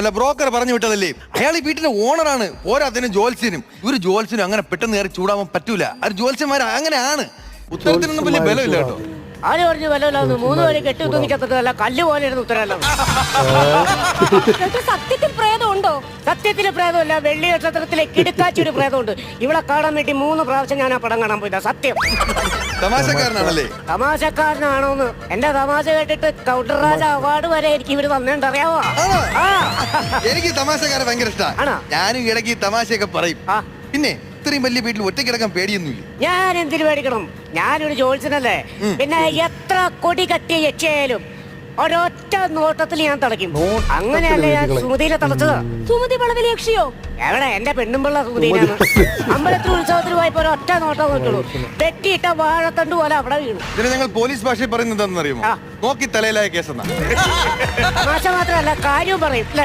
അല്ല ബ്രോക്കർ പറഞ്ഞു വിട്ടതല്ലേ? അയാൾ ഈ വീട്ടിന്റെ ഓണറാണ് പോരാത്തിന് ജോത്സ്യനും. ഇവർ ജോത്സ്യനും അങ്ങനെ പെട്ടെന്ന് കയറി ചൂടാവാൻ പറ്റൂല. അത് ജോത്സ്യന്മാർ അങ്ങനെയാണ്. ഉത്തരത്തിനൊന്നും വലിയ ബലമില്ല കേട്ടോ. ആര് പറഞ്ഞു വല്ലല്ലോ മൂന്ന് പേര് കെട്ടി തൂങ്ങിച്ചത്തല്ല കല്ല് പോലെ ഇരുന്ന് ഉത്തരല്ല നിങ്ങൾക്ക് സത്യത്തിൽ സത്യത്തിൽ പ്രേതമല്ല വെള്ളി നക്ഷത്രത്തിലെ കിടുക്കാച്ചൊരു പ്രേതമുണ്ട്. ഇവിടെ കാണാൻ വേണ്ടി മൂന്ന് പ്രാവശ്യം ഞാൻ ആ പടം കാണാൻ പോയില്ല സത്യം. തമാശക്കാരനാണല്ലേ തമാശക്കാരനാണോന്ന്. എന്റെ തമാശ കേട്ടിട്ട് കൗണ്ടർ രാജ അവാർഡ് വരെ എനിക്ക് ഇവർ? ആ. എനിക്ക് തമാശക്കാരെ ഭയങ്കര? ഇഷ്ടമാണ് ഞാനും ഇടയ്ക്ക് തമാശയൊക്കെ പറയും. പിന്നെ ഇത്രയും വലിയ വീട്ടിൽ ഒറ്റ കിടക്കാൻ പേടിയൊന്നുമില്ല. ഞാൻ എന്തിനു പേടിക്കണം? ഞാനൊരു ജോത്സ്യനല്ലേ. പിന്നെ എത്ര കൊടി കട്ടിയ യക്ഷയായാലും ഒരൊറ്റ നോട്ടത്തിൽ ഞാൻ തളയ്ക്കും അങ്ങനെയല്ല ഞാൻ. സുമതിയിലെ തളച്ചത് സുമതി വളവിൽ യക്ഷിയോ? എവിടെ? എന്റെ പെണ്ണുമ്പിള്ള സുമതിയിലാണ് അമ്പലത്തിൽ ഉത്സവത്തിൽ പോയപ്പോ ഒരൊറ്റ നോട്ടം നോക്കുള്ളൂ തെറ്റിയിട്ട വാഴത്തണ്ട് പോലെ അവിടെ വീണു. ഇതിന് ഞങ്ങൾ പോലീസ് ഭാഷയിൽ പറയുന്നത് എന്താണെന്നറിയുമോ നോക്കി തലയിലായ കേസെന്നാ. തമാശ മാത്രമല്ല കാര്യവും പറയും അല്ലേ?